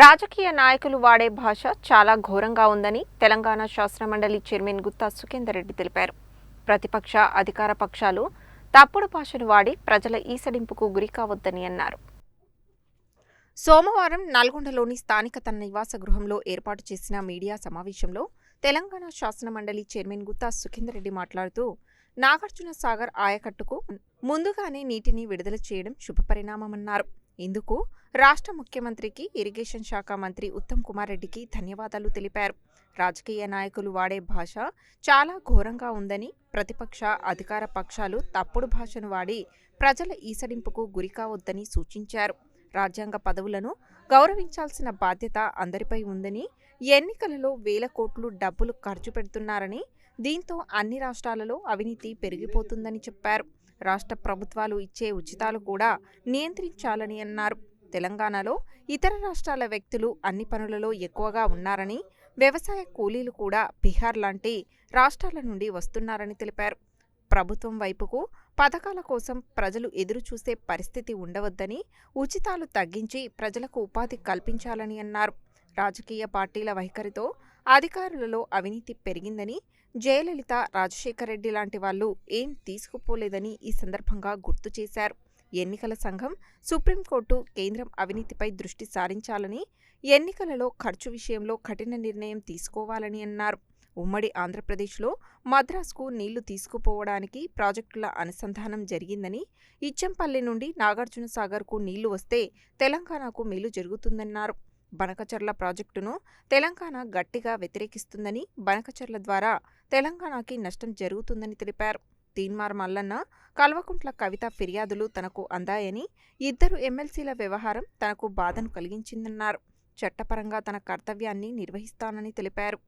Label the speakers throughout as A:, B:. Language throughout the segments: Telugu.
A: రాజకీయ నాయకులు వాడే భాష చాలా ఘోరంగా ఉందని తెలంగాణ శాసనమండలి చైర్మన్ గుత్తా సుఖేందర్ రెడ్డి తెలిపారు. ప్రతిపక్ష అధికార పక్షాలు తప్పుడు భాషను వాడి ప్రజల ఈసడింపుకు గురి కావద్దని అన్నారు. సోమవారం నల్గొండలోని స్థానిక తన నివాస గృహంలో ఏర్పాటు చేసిన మీడియా సమావేశంలో తెలంగాణ శాసనమండలి చైర్మన్ గుత్తా సుఖేందర్ రెడ్డి మాట్లాడుతూ నాగార్జున సాగర్ ఆయకట్టుకు ముందుగానే నీటిని విడుదల చేయడం శుభపరిణామమన్నారు. ఇందుకు రాష్ట్ర ముఖ్యమంత్రికి ఇరిగేషన్ శాఖ మంత్రి ఉత్తమ్ కుమార్ రెడ్డికి ధన్యవాదాలు తెలిపారు. రాజకీయ నాయకులు వాడే భాష చాలా ఘోరంగా ఉందని ప్రతిపక్ష అధికార పక్షాలు తప్పుడు భాషను వాడి ప్రజల ఈసడింపుకు గురికావద్దని సూచించారు. రాజ్యాంగ పదవులను గౌరవించాల్సిన బాధ్యత అందరిపై ఉందని ఎన్నికలలో వేల కోట్లు డబ్బులు ఖర్చు పెడుతున్నారని దీంతో అన్ని రాష్ట్రాలలో అవినీతి పెరిగిపోతుందని చెప్పారు. రాష్ట్ర ప్రభుత్వాలు ఇచ్చే ఉచితాలు కూడా నియంత్రించాలని అన్నారు. తెలంగాణలో ఇతర రాష్ట్రాల వ్యక్తులు అన్ని పనులలో ఎక్కువగా ఉన్నారని వ్యవసాయ కూలీలు కూడా బీహార్ లాంటి రాష్ట్రాల నుండి వస్తున్నారని తెలిపారు. ప్రభుత్వం వైపుకు పథకాల కోసం ప్రజలు ఎదురు చూసే పరిస్థితి ఉండవద్దని ఉచితాలు తగ్గించి ప్రజలకు ఉపాధి కల్పించాలని అన్నారు. రాజకీయ పార్టీల వైఖరితో అధికారులలో అవినీతి పెరిగిందని జయలలిత రాజశేఖర రెడ్డి లాంటి వాళ్ళు ఏం తీసుకుపోలేదని ఈ సందర్భంగా గుర్తు చేశారు. ఎన్నికల సంఘం సుప్రీంకోర్టు కేంద్రం అవినీతిపై దృష్టి సారించాలని ఎన్నికలలో ఖర్చు విషయంలో కఠిన నిర్ణయం తీసుకోవాలని అన్నారు. ఉమ్మడి ఆంధ్రప్రదేశ్లో మద్రాసుకు నీళ్ళు తీసుకుపోవడానికి ప్రాజెక్టుల అనుసంధానం జరిగిందని ఇచ్చంపల్లి నుండి నాగార్జునసాగర్కు నీళ్ళు వస్తే తెలంగాణకు మేలు జరుగుతుందన్నారు. బనకచర్ల ప్రాజెక్టును తెలంగాణ గట్టిగా వ్యతిరేకిస్తుందని బనకచర్ల ద్వారా తెలంగాణకి నష్టం జరుగుతుందని తెలిపారు. తీన్మార్ మల్లన్న కల్వకుంట్ల కవిత ఫిర్యాదులు తనకు అందాయని ఇద్దరు ఎమ్మెల్సీల వ్యవహారం తనకు బాధను కలిగించిందన్నారు. చట్టపరంగా తన కర్తవ్యాన్ని నిర్వహిస్తానని తెలిపారు.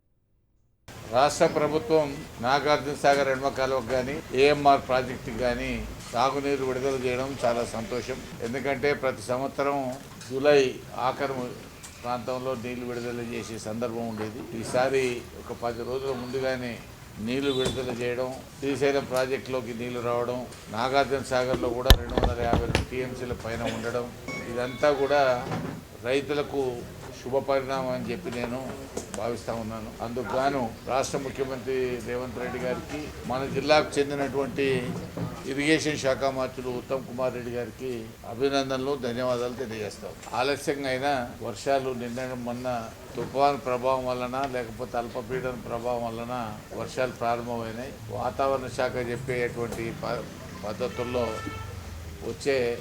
B: రాష్ట్ర ప్రభుత్వం నాగార్జున సాగర్ ఎడమ కాలువకు కానీ ఏఎంఆర్ ప్రాజెక్టుకి కానీ సాగునీరు విడుదల చేయడం చాలా సంతోషం. ఎందుకంటే ప్రతి సంవత్సరం జూలై ఆఖరు ప్రాంతంలో నీళ్ళు విడుదల చేసే సందర్భం ఉండేది. ఈసారి ఒక పది రోజుల ముందుగానే నీళ్ళు విడుదల చేయడం శ్రీశైలం ప్రాజెక్టులోకి నీళ్ళు రావడం నాగార్జున సాగర్లో కూడా రెండు వందల యాభై టీఎంసీల పైన ఉండడం ఇదంతా కూడా రైతులకు శుభ పరిణామం అని చెప్పి నేను భావిస్తా ఉన్నాను. అందుకు గాను రాష్ట్ర ముఖ్యమంత్రి రేవంత్ రెడ్డి గారికి మన జిల్లాకు చెందినటువంటి ఇరిగేషన్ శాఖ మంత్రులు ఉత్తమ్ కుమార్ రెడ్డి గారికి అభినందనలు ధన్యవాదాలు తెలియజేస్తాం. ఆలస్యంగా అయినా వర్షాలు నిన్న మొన్న తుఫాను ప్రభావం వలన లేకపోతే అల్పపీడన ప్రభావం వలన వర్షాలు ప్రారంభమైనాయి. వాతావరణ శాఖ చెప్పేటువంటి ప- పద్ధతుల్లో వచ్చే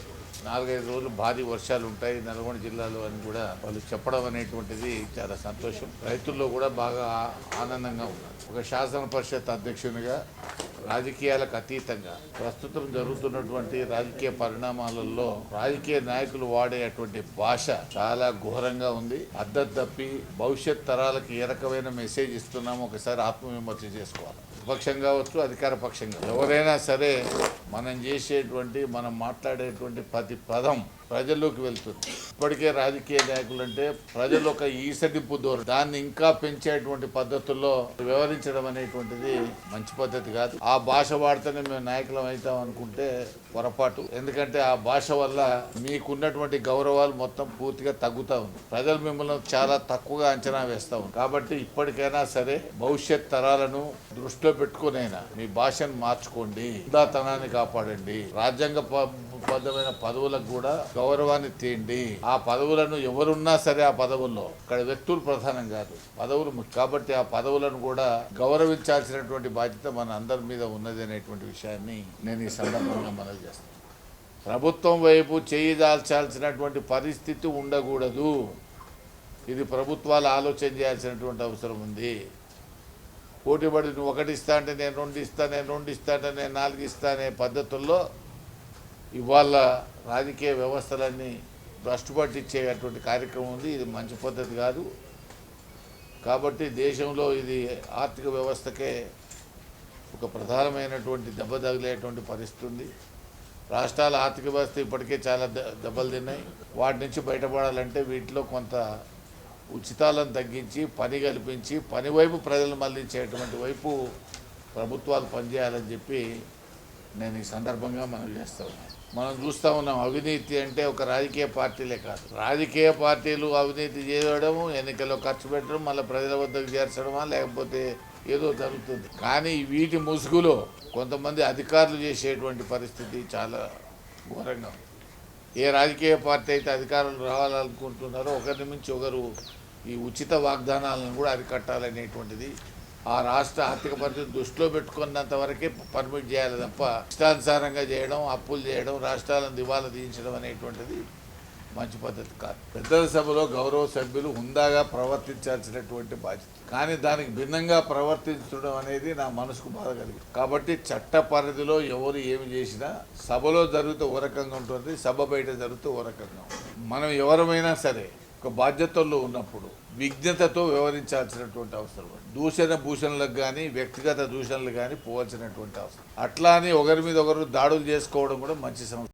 B: నాలుగైదు రోజులు భారీ వర్షాలు ఉంటాయి. నల్గొండ జిల్లాలో అని కూడా వాళ్ళు చెప్పడం అనేటువంటిది చాలా సంతోషం. రైతుల్లో కూడా బాగా ఆనందంగా ఉన్నారు. ఒక శాసన పరిషత్ అధ్యక్షునిగా రాజకీయాలకు అతీతంగా ప్రస్తుతం జరుగుతున్నటువంటి రాజకీయ పరిణామాలలో రాజకీయ నాయకులు వాడేటువంటి భాష చాలా ఘోరంగా ఉంది. అద్దం తప్పి భవిష్యత్ తరాలకు ఏ రకమైన మెసేజ్ ఇస్తున్నామో ఒకసారి ఆత్మవిమర్శ చేసుకోవాలి. పక్షం కావచ్చు అధికార పక్షంగా ఎవరైనా సరే మనం చేసేటువంటి మనం మాట్లాడేటువంటి ప్రతి పదం ప్రజల్లోకి వెళ్తుంది. ఇప్పటికే రాజకీయ నాయకులు అంటే ప్రజలు ఒక ఈసడింపు దూరం. దాన్ని ఇంకా పెంచేటువంటి పద్ధతుల్లో వివరించడం అనేటువంటిది మంచి పద్ధతి కాదు. ఆ భాష వాడితేనే మేము నాయకులం అవుతాం అనుకుంటే పొరపాటు. ఎందుకంటే ఆ భాష వల్ల మీకున్నటువంటి గౌరవాలు మొత్తం పూర్తిగా తగ్గుతా ఉంది. ప్రజలు మిమ్మల్ని చాలా తక్కువగా అంచనా వేస్తా ఉంది కాబట్టి ఇప్పటికైనా సరే భవిష్యత్ తరాలను దృష్టిలో పెట్టుకునైనా మీ భాషను మార్చుకోండి. హుందాతనాన్ని కాపాడండి. రాజ్యాంగ ప- పదవులకు కూడా గౌరవాన్ని తీయండి ఆ పదవులను ఎవరున్నా సరే ఆ పదవుల్లో. ఇక్కడ వ్యక్తులు ప్రధానం కాదు పదవులు కాబట్టి ఆ పదవులను కూడా గౌరవించాల్సినటువంటి బాధ్యత మన అందరి మీద ఉన్నది అనేటువంటి విషయాన్ని నేను ఈ సందర్భంగా మనవి చేస్తాను. ప్రభుత్వం వైపు చేయదాల్చాల్సినటువంటి పరిస్థితి ఉండకూడదు. ఇది ప్రభుత్వాలు ఆలోచన చేయాల్సినటువంటి అవసరం ఉంది. పోటీపడి నువ్వు ఒకటి ఇస్తా అంటే నేను రెండు ఇస్తా నేను రెండు ఇస్తా అంటే నేను నాలుగు ఇస్తా అనే పద్ధతుల్లో ఇవాళ రాజకీయ వ్యవస్థలన్నీ భ్రష్టు పట్టించేటువంటి కార్యక్రమం ఉంది. ఇది మంచి పద్ధతి కాదు. కాబట్టి దేశంలో ఇది ఆర్థిక వ్యవస్థకే ఒక ప్రధానమైనటువంటి దెబ్బ తగిలేటువంటి పరిస్థితి ఉంది. రాష్ట్రాల ఆర్థిక వ్యవస్థ ఇప్పటికే చాలా దె- దెబ్బలు తిన్నాయి. వాటి నుంచి బయటపడాలంటే వీటిలో కొంత ఉచితాలను తగ్గించి పని కల్పించి పని వైపు ప్రజలు మళ్ళించేటువంటి వైపు ప్రభుత్వాలు పనిచేయాలని చెప్పి నేను ఈ సందర్భంగా మనం చేస్తా ఉన్నాను. మనం చూస్తూ ఉన్నాం అవినీతి అంటే ఒక రాజకీయ పార్టీలే కాదు. రాజకీయ పార్టీలు అవినీతి చేయడం ఎన్నికల్లో ఖర్చు పెట్టడం మళ్ళీ ప్రజల వద్దకు చేర్చడమా లేకపోతే ఏదో జరుగుతుంది. కానీ వీటి ముసుగులో కొంతమంది అధికారులు చేసేటువంటి పరిస్థితి చాలా ఘోరంగా ఏ రాజకీయ పార్టీ అయితే అధికారులు రావాలనుకుంటున్నారో ఒకరి నుంచి ఒకరు ఈ ఉచిత వాగ్దానాలను కూడా అరికట్టాలనేటువంటిది ఆ రాష్ట్ర ఆర్థిక పరిస్థితి దృష్టిలో పెట్టుకున్నంత వరకే పర్మిట్ చేయాలి తప్ప ఇష్టానుసారంగా చేయడం అప్పులు చేయడం రాష్ట్రాలను దివాలా తీయించడం అనేటువంటిది మంచి పద్ధతి కాదు. పెద్దల సభలో గౌరవ సభ్యులు హుందాగా ప్రవర్తించాల్సినటువంటి బాధ్యత. కానీ దానికి భిన్నంగా ప్రవర్తించడం అనేది నా మనసుకు బాధ కలిగింది. కాబట్టి చట్ట పరిధిలో ఎవరు ఏమి చేసినా సభలో జరుగుతూ ఓ రకంగా ఉంటుంది సభ బయట జరుగుతూ ఓ రకంగా ఉంటుంది. మనం ఎవరమైనా సరే ఒక బాధ్యతల్లో ఉన్నప్పుడు విజ్ఞతతో వ్యవహరించాల్సినటువంటి అవసరం. దూషణ భూషణలకు కానీ వ్యక్తిగత దూషణలు కానీ పోవాల్సినటువంటి అవసరం. అట్లా ఒకరి మీద ఒకరు దాడులు చేసుకోవడం కూడా మంచి సమస్య.